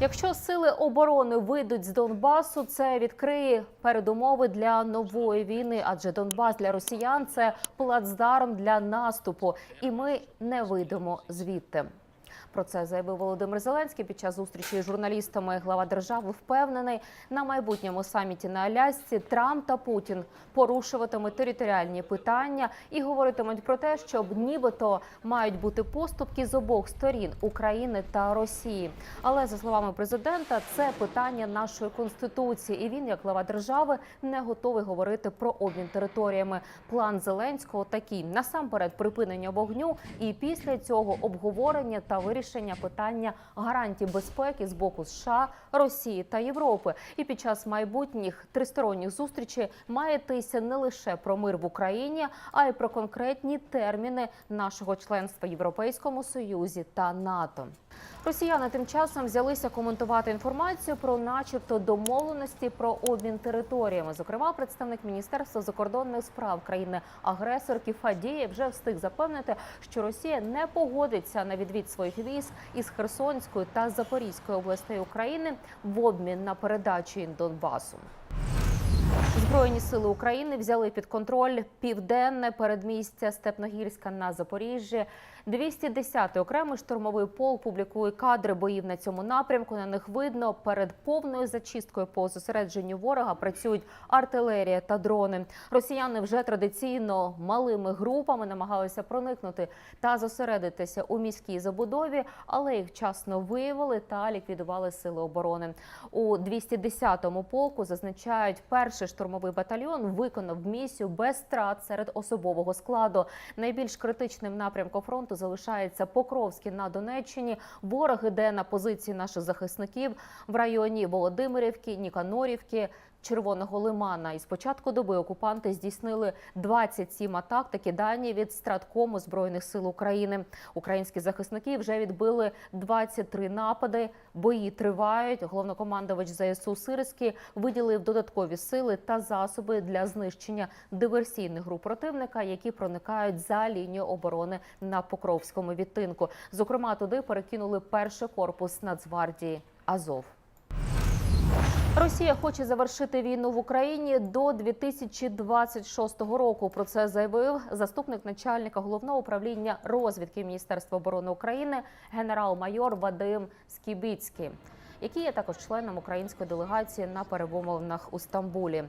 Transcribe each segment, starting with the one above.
Якщо сили оборони вийдуть з Донбасу, це відкриє передумови для нової війни, адже Донбас для росіян це плацдарм для наступу, і ми не вийдемо звідти. Про це заявив Володимир Зеленський під час зустрічі з журналістами. Глава держави впевнений, на майбутньому саміті на Алясці Трамп та Путін порушуватимуть територіальні питання і говоритимуть про те, що нібито мають бути поступки з обох сторін України та Росії. Але за словами президента, це питання нашої конституції, і він, як глава держави, не готовий говорити про обмін територіями. План Зеленського такий: насамперед припинення вогню, і після цього обговорення та вирішення питання гарантій безпеки з боку США, Росії та Європи. І під час майбутніх тристоронніх зустрічей має йтися не лише про мир в Україні, а й про конкретні терміни нашого членства в Європейському Союзі та НАТО. Росіяни тим часом взялися коментувати інформацію про, начебто, домовленості про обмін територіями. Зокрема, представник міністерства закордонних справ країни агресорки Фадієв вже встиг запевнити, що Росія не погодиться на відвід своїх військ із Херсонської та Запорізької областей України в обмін на передачу їм Донбасу. Збройні сили України взяли під контроль південне передмістя Степногірська на Запоріжжі. 210-й окремий штурмовий полк публікує кадри боїв на цьому напрямку. На них видно перед повною зачисткою по зосередженню ворога працюють артилерія та дрони. Росіяни вже традиційно малими групами намагалися проникнути та зосередитися у міській забудові, але їх вчасно виявили та ліквідували сили оборони. У 210-му полку зазначають, перший штурмовий батальйон виконав місію без страт серед особового складу. Найбільш критичним напрямком фронту залишається Покровський на Донеччині. Ворог іде на позиції наших захисників в районі Володимирівки, Ніканорівки. Червоного лимана і з початку доби окупанти здійснили 27 атак. Такі дані від страткому збройних сил України. Українські захисники вже відбили 23 напади. Бої тривають. Головнокомандувач ЗСУ Сирський виділив додаткові сили та засоби для знищення диверсійних груп противника, які проникають за лінію оборони на Покровському відтинку. Зокрема, туди перекинули перший корпус Нацгвардії Азов. Росія хоче завершити війну в Україні до 2026 року. Про це заявив заступник начальника головного управління розвідки Міністерства оборони України генерал-майор Вадим Скібіцький. Який є також членом української делегації на перемовинах у Стамбулі.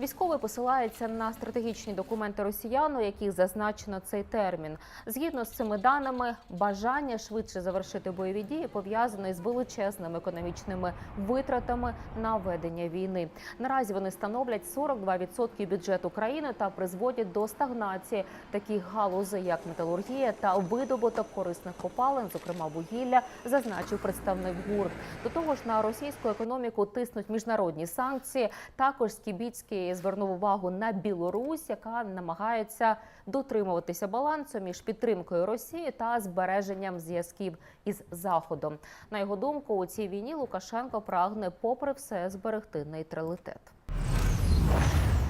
Військовий посилається на стратегічні документи росіян, у яких зазначено цей термін. Згідно з цими даними, бажання швидше завершити бойові дії пов'язане із величезними економічними витратами на ведення війни. Наразі вони становлять 42% бюджету країни та призводять до стагнації таких галузей, як металургія та видобуток корисних копалин, зокрема вугілля, зазначив представник ГУР. До того ж, на російську економіку тиснуть міжнародні санкції. Також Скібіцький звернув увагу на Білорусь, яка намагається дотримуватися балансу між підтримкою Росії та збереженням зв'язків із Заходом. На його думку, у цій війні Лукашенко прагне, попри все, зберегти нейтралітет.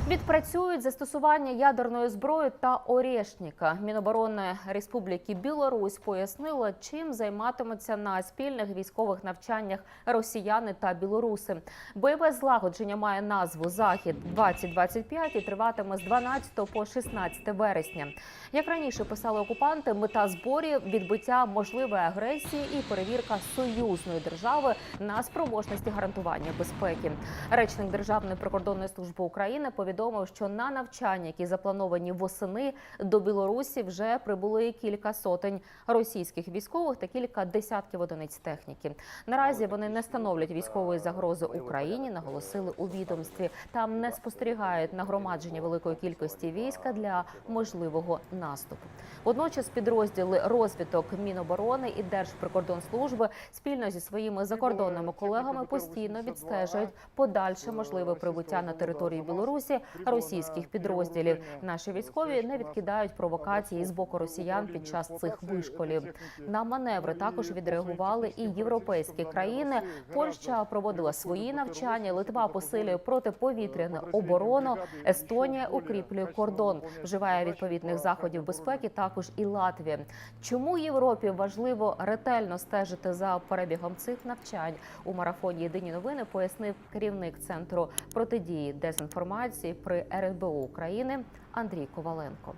Відпрацюють застосування ядерної зброї та Орєшніка. Міноборони Республіки Білорусь пояснило, чим займатимуться на спільних військових навчаннях росіяни та білоруси. Бойове злагодження має назву Захід 2025 і триватиме з 12 по 16 вересня. Як раніше писали окупанти, мета зборів відбиття можливої агресії і перевірка союзної держави на спроможності гарантування безпеки. Речник Державної прикордонної служби України повідомив, що на навчання, які заплановані восени, до Білорусі вже прибули кілька сотень російських військових та кілька десятків одиниць техніки. Наразі вони не становлять військової загрози Україні, наголосили у відомстві. Там не спостерігають нагромадження великої кількості війська для можливого наступу. Водночас підрозділи розвиток Міноборони і Держприкордонслужби спільно зі своїми закордонними колегами постійно відстежують подальше можливе прибуття на територію Білорусі російських підрозділів. Наші військові не відкидають провокації з боку росіян під час цих вишколів. На маневри також відреагували і європейські країни. Польща проводила свої навчання. Литва посилює протиповітряну оборону. Естонія укріплює кордон, вживає відповідних заходів безпеки. Також і Латвія. Чому Європі важливо ретельно стежити за перебігом цих навчань у марафоні Єдині новини пояснив керівник центру протидії дезінформації при РНБО України Андрій Коваленко.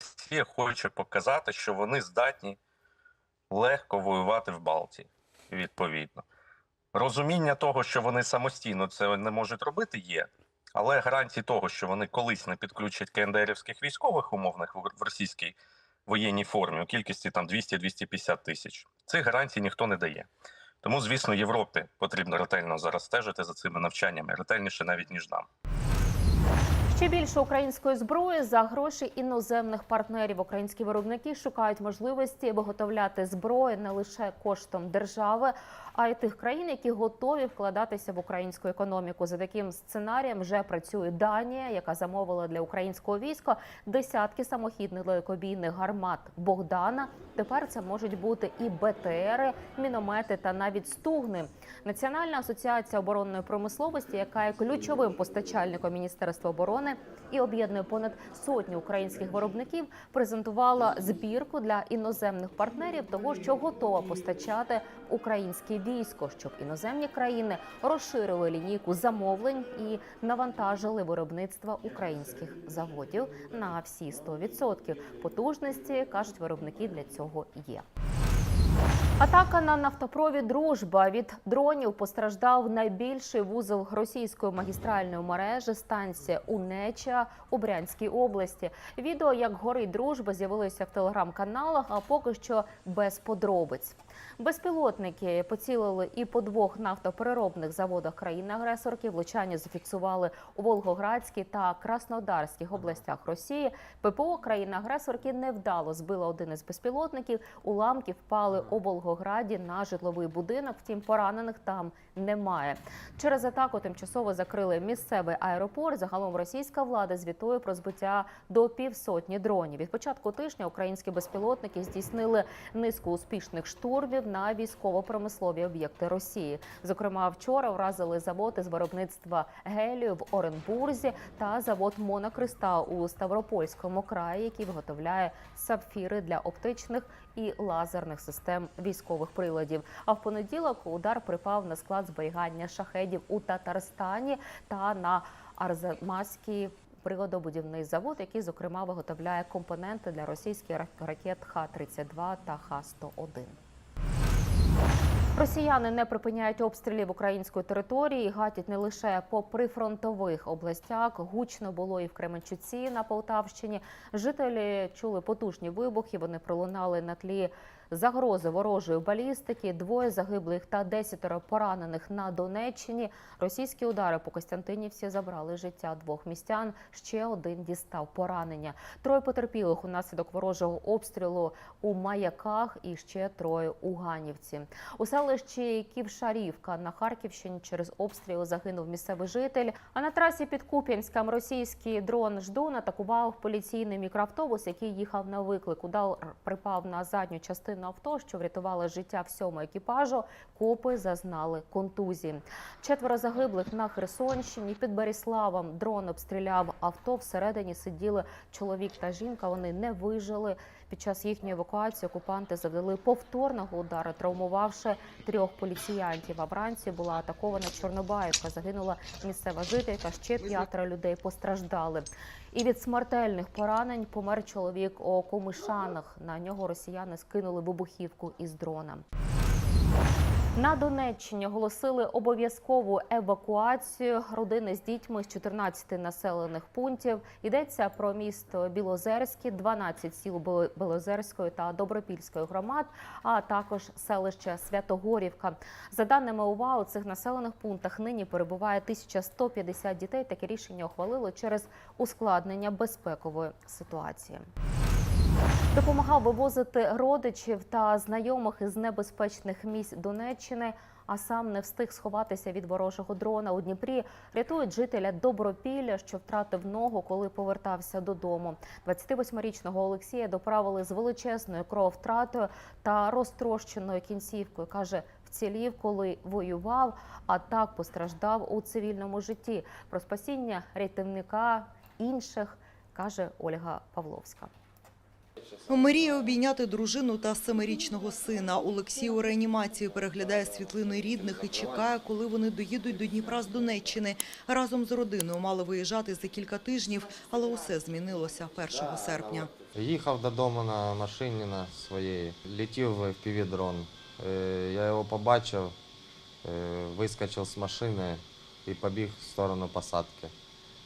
Росія хоче показати, що вони здатні легко воювати в Балтії, відповідно. Розуміння того, що вони самостійно це не можуть робити, є. Але гарантії того, що вони колись не підключать КНДРівських військових умовних в в російській воєнній формі у кількості там 200-250 тисяч, цих гарантій ніхто не дає. Тому, звісно, Європі потрібно ретельно зараз стежити за цими навчаннями, ретельніше навіть ніж нам. Ще більше української зброї за гроші іноземних партнерів. Українські виробники шукають можливості виготовляти зброю не лише коштом держави, а й тих країн, які готові вкладатися в українську економіку. За таким сценарієм вже працює Данія, яка замовила для українського війська десятки самохідних далекобійних гармат Богдана. Тепер це можуть бути і БТРи, міномети та навіть стугни. Національна асоціація оборонної промисловості, яка є ключовим постачальником Міністерства оборони і об'єднує понад сотню українських виробників, презентувала збірку для іноземних партнерів того, що готова постачати українське військо, щоб іноземні країни розширили лінійку замовлень і навантажили виробництво українських заводів на всі 100%. Потужності кажуть виробники для цього є. Атака на нафтопровід Дружба від дронів постраждав найбільший вузол російської магістральної мережі станція Унеча у Брянській області. Відео, як горить дружба, з'явилося в телеграм-каналах, а поки що без подробиць. Безпілотники поцілили і по двох нафтопереробних заводах країни-агресорки. Влучання зафіксували у Волгоградській та Краснодарських областях Росії. ППО країни-агресорки невдало збила один із безпілотників. Уламки впали у Волгограді на житловий будинок. Втім, поранених там немає. Через атаку тимчасово закрили місцевий аеропорт. Загалом російська влада звітує про збиття до півсотні дронів. Від початку тижня українські безпілотники здійснили низку успішних штурмів на військово-промислові об'єкти Росії. Зокрема, вчора вразили завод із виробництва гелію в Оренбурзі та завод Монокристал у Ставропольському краї, який виготовляє сапфіри для оптичних і лазерних систем військових приладів. А в понеділок удар припав на склад зберігання шахедів у Татарстані та на Арзамаській Пригодобудівний завод, який зокрема виготовляє компоненти для російських ракет Х-32 та Х-101. Росіяни не припиняють обстрілів української території, гатять не лише по прифронтових областях. Гучно було і в Кременчуці на Полтавщині. Жителі чули потужні вибухи. Вони пролунали на тлі загрози ворожої балістики. Двоє загиблих та десятеро поранених на Донеччині. Російські удари по Костянтинівці забрали життя двох містян. Ще один дістав поранення. Троє потерпілих унаслідок ворожого обстрілу у маяках і ще троє у Ганівці. У селищі Ківшарівка на Харківщині через обстріл загинув місцевий житель. А на трасі під Куп'янськом російський дрон Ждун атакував поліційний мікроавтобус, який їхав на виклик. Удар припав на задню частину авто, що врятувало життя всьому екіпажу. Копи зазнали контузії. Четверо загиблих на Херсонщині. Під Беріславом дрон обстріляв авто. Всередині сиділи чоловік та жінка. Вони не вижили. Під час їхньої евакуації окупанти завдали повторного удару, травмувавши трьох поліціянтів. А вранці була атакована Чорнобаївка. Загинула місцева жителька. Ще п'ятеро людей постраждали. І від смертельних поранень помер чоловік у Комишанах. На нього росіяни скинули вибухівку із дрона. На Донеччині оголосили обов'язкову евакуацію родини з дітьми з 14 населених пунктів. Йдеться про місто Білозерське, 12 сіл Біло- Білозерської та Добропільської громад, а також селище Святогорівка. За даними ОВА, у цих населених пунктах нині перебуває 1150 дітей. Таке рішення ухвалили через ускладнення безпекової ситуації. Допомагав вивозити родичів та знайомих із небезпечних місць Донеччини а сам не встиг сховатися від ворожого дрона у Дніпрі. Рятують жителя Добропілля, що втратив ногу, коли повертався додому. 28-річного Олексія доправили з величезною крововтратою та розтрощеною кінцівкою. каже, вцілів, коли воював, а так постраждав у цивільному житті. Про спасіння рятівника інших каже Ольга Павловська. Мріє обійняти дружину та семирічного сина. Олексій у реанімації переглядає світлини рідних і чекає, коли вони доїдуть до Дніпра з Донеччини. Разом з родиною мали виїжджати за кілька тижнів, але усе змінилося 1 серпня. Їхав додому на машині на своїй, летів в FPV-дрон. Е, Я його побачив, е, вискочив з машини і побіг в сторону посадки.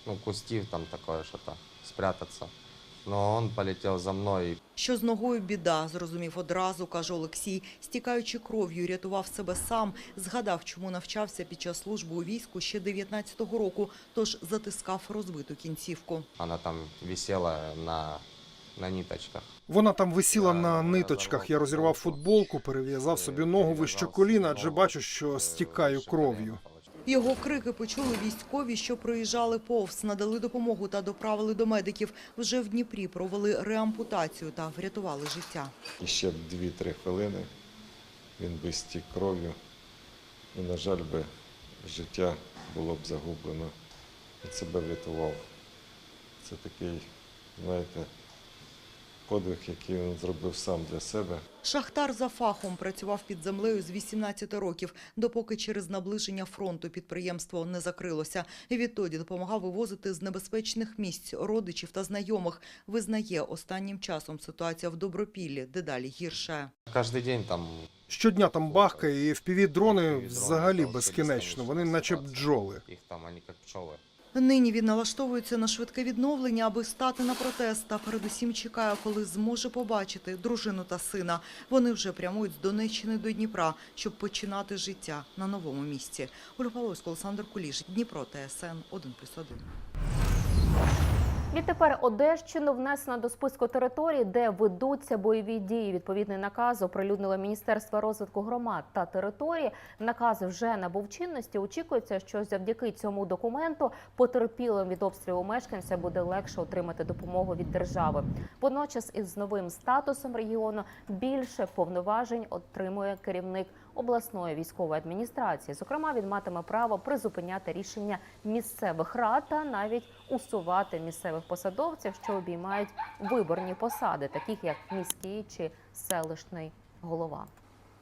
Ну, кустів там таке, що то спрятатися. Но він полетів за мною. Що з ногою біда, зрозумів одразу, каже Олексій. Стікаючи кров'ю, рятував себе сам. Згадав, чому навчався під час служби у війську ще 19-го року, тож затискав розбиту кінцівку. Вона там висіла на, на ниточках. Вона там висіла на ниточках. Я розірвав футболку, перев'язав собі ногу вище коліна, адже бачу, що стікаю кров'ю. Його крики почули військові, що проїжджали повз, надали допомогу та доправили до медиків. Вже в Дніпрі провели реампутацію та врятували життя. І ще б 2-3 хвилини він би стік кров'ю. І, на жаль, би життя було б загублено. Він себе врятував. Це такий, знаєте, подвиг, який він зробив сам для себе. Шахтар за фахом працював під землею з 18 років, допоки через наближення фронту підприємство не закрилося. І відтоді допомагав вивозити з небезпечних місць родичів та знайомих. Визнає, останнім часом ситуація в Добропіллі дедалі гірше. Кожен день там Щодня там бахкає, і FPV-дрони взагалі безкінечно. Вони наче бджоли. Їх там, вони як пчоли. Нині він налаштовується на швидке відновлення, аби стати на протест. Та передусім чекає, коли зможе побачити дружину та сина. Вони вже прямують з Донеччини до Дніпра, щоб починати життя на новому місці. Ольга Павловська, Олександр Куліш, Дніпро, ТСН 1+,1. Відтепер Одещину внесено до списку територій, де ведуться бойові дії. Відповідний наказ оприлюднило Міністерство розвитку громад та території. Наказ вже набув чинності. Очікується, що завдяки цьому документу потерпілим від обстрілу мешканця буде легше отримати допомогу від держави. Водночас, із новим статусом регіону більше повноважень отримує керівник обласної військової адміністрації. Зокрема, він матиме право призупиняти рішення місцевих рад та навіть усувати місцевих посадовців, що обіймають виборні посади, таких як міський чи селищний голова.